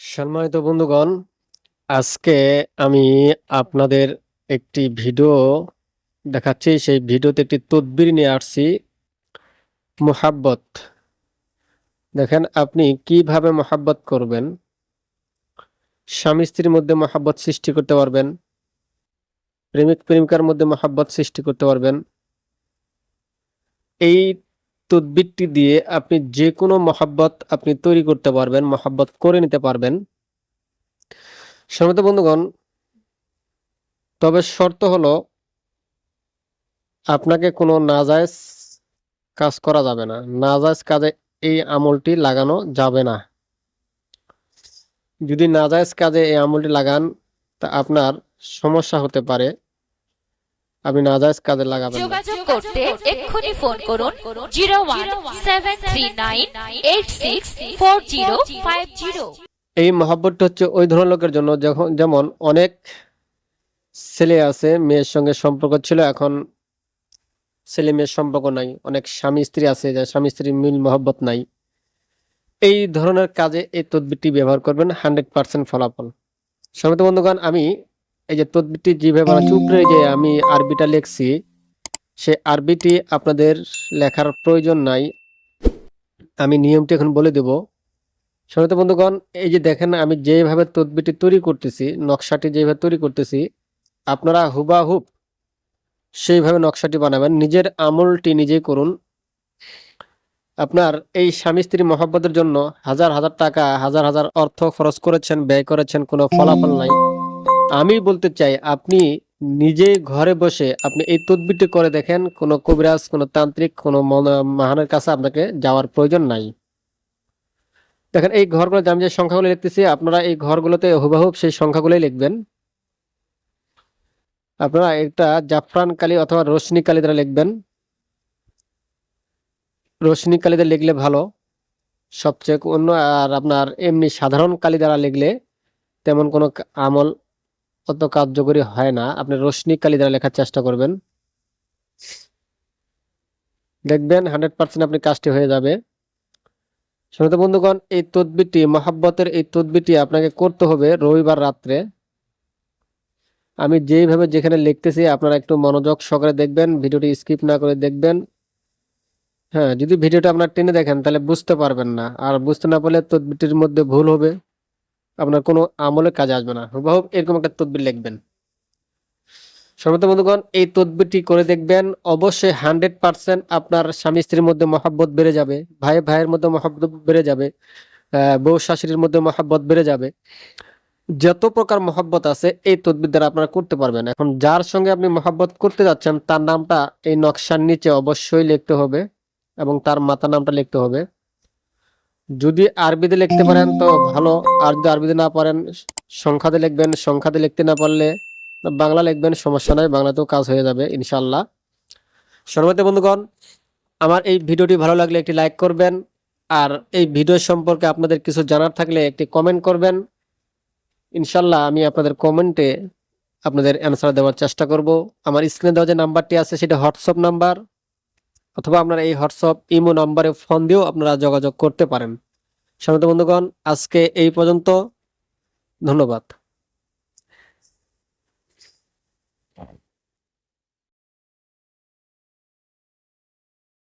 সম্মানিত বন্ধুগণ, আজকে আমি আপনাদের একটি ভিডিও দেখাচ্ছি। সেই ভিডিওতে একটি তদবির নিয়ে আসছি, মোহাব্বত। দেখেন, আপনি কীভাবে মোহাব্বত করবেন? স্বামী স্ত্রীর মধ্যে মোহাব্বত সৃষ্টি করতে পারবেন, প্রেমিক প্রেমিকার মধ্যে মোহাব্বত সৃষ্টি করতে পারবেন। এই তদবিরটি দিয়ে আপনি যে কোনো মহাব্বত আপনি তৈরি করতে পারবেন, মহাব্বত করে নিতে পারবেন। সম্মত বন্ধুগণ, তবে শর্ত হলো আপনাকে কোনো নাজায়েজ কাজ করা যাবে না। নাজায়েজ কাজে এই আমলটি লাগানো যাবে না। যদি নাজায়েজ কাজে এই আমলটি লাগান, তা আপনার সমস্যা হতে পারে। আপনি নাজায়েজ কাজে লাগাবেন যোগাযোগ করতে এক্ষুনি ফোন করুন zero one seven three nine eight six four zero five zero. এই মহাব্বতটা হচ্ছে ওই ধরনের লোকের জন্য যখন যেমন অনেক ছেলে আছে মেয়ের সঙ্গে সম্পর্ক ছিল এখন ছেলে মেয়ের সম্পর্ক নাই। অনেক স্বামী স্ত্রী আছে যে স্বামী স্ত্রীর মিল মহব্বত নাই। এই ধরনের কাজে এই তদবিরটি ব্যবহার করবেন হান্ড্রেড পার্সেন্ট ফলাফল। সমিত বন্ধুগণ আমি এই যে তদবিরটি যেভাবে উপরে যে আমি আরবিটা লিখছি সে আরবিটি আপনাদের লেখার প্রয়োজন নাই। আমি নিয়মটি এখন বলে দেবো। সমিত বন্ধুগণ এই যে দেখেন আমি যেভাবে তদবিরটি তৈরি করতেছি নকশাটি যেভাবে তৈরি করতেছি আপনারা হুবাহুব সেইভাবে নকশাটি বানাবেন নিজের আমলটি নিজেই করুন। আপনার এই স্বামী স্ত্রী মহাব্বতের জন্য হাজার হাজার টাকা হাজার হাজার অর্থ খরচ করেছেন ব্যয় করেছেন কোনো ফলাফল নাই। আমি বলতে চাই, আপনি নিজে ঘরে বসে আপনি এই তদবিরটি করে দেখেন, কোনো কবিরাজ, কোনো তান্ত্রিক, কোনো মহানের কাছে আপনাকে যাওয়ার প্রয়োজন নাই। দেখেন, এই ঘরগুলো আমি যে সংখ্যাগুলো লিখতেছি, আপনারা এই ঘরগুলোতে হুবাহুব সেই সংখ্যাগুলোই লিখবেন। আপনারা একটা জাফরান কালি অথবা রোশনি কালি দ্বারা লিখবেন। রোশনি কালি দ্বারা লিখলে ভালো, সবচেয়ে অন্য আর আপনার এমনি সাধারণ কালি দ্বারা লিখলে তেমন কোনো আমল অত কার্যকরী হয় না। আপনি রোশনি কালি দ্বারা লেখার চেষ্টা করবেন। দেখবেন হান্ড্রেড পার্সেন্ট আপনি কাজটি হয়ে যাবে। শ্রোতা বন্ধুগণ, এই তদবিরটি, মহাব্বতের এই তদবিরটি আপনাকে করতে হবে রবিবার রাত্রে। আমি যেইভাবে যেখানে লিখতেছি, আপনারা একটু মনোযোগ সহকারে দেখবেন, ভিডিওটি স্কিপ না করে দেখবেন। হ্যাঁ যদি ভিডিওটা আপনার টেনে দেখেন, তাহলে বুঝতে পারবেন না। আর বুঝতে না পারলে তদবিরটির মধ্যে ভুল হবে। আপনার কোনো আমলে কাজে আসবে না। হুবাহুব এরকম একটা তদবির লিখবেন। সর্বত বন্ধুগণ, এই তদবিরটি করে দেখবেন, অবশ্যই হান্ড্রেড পার্সেন্ট আপনার স্বামী স্ত্রীর মধ্যে মহাব্বত বেড়ে যাবে, ভাই ভাইয়ের মধ্যে মহাব্বত বেড়ে যাবে বউ শাশুড়ির মধ্যে মহাব্বত বেড়ে যাবে। যত প্রকার মহাব্বত আছে, এই তদবির দ্বারা আপনারা করতে পারবেন। এখন যার সঙ্গে আপনি মহাব্বত করতে যাচ্ছেন, তার নামটা এই নকশার নিচে অবশ্যই লিখতে হবে এবং তার মাতা নামটা লিখতে হবে। যদি আরবিতে লিখতে পারেন তো ভালো, আর যদি আরবিতে না পারেন, সংখ্যাতে লিখবেন, সংখ্যাতে লিখতে না পারলে বাংলা লিখবেন, সমস্যা নাই, বাংলাতেও কাজ হয়ে যাবে ইনশাল্লাহ সর্বতে বন্ধুগণ, আমার এই ভিডিওটি ভালো লাগলে একটি লাইক করবেন, আর এই ভিডিও সম্পর্কে আপনাদের কিছু জানার থাকলে একটি কমেন্ট করবেন। ইনশাল্লাহ আমি আপনাদের কমেন্টে আপনাদের অ্যান্সার দেওয়ার চেষ্টা করব। আমার স্ক্রিনে দেওয়া যে নাম্বারটি আছে, সেটা হোয়াটসঅ্যাপ নাম্বার। অথবা আপনারা এই হোয়াটসঅ্যাপ ইমো নাম্বারে ফোন দিয়েও আপনারা যোগাযোগ করতে পারেন। সমিত বন্ধুগণ, আজকে এই পর্যন্ত। ধন্যবাদ।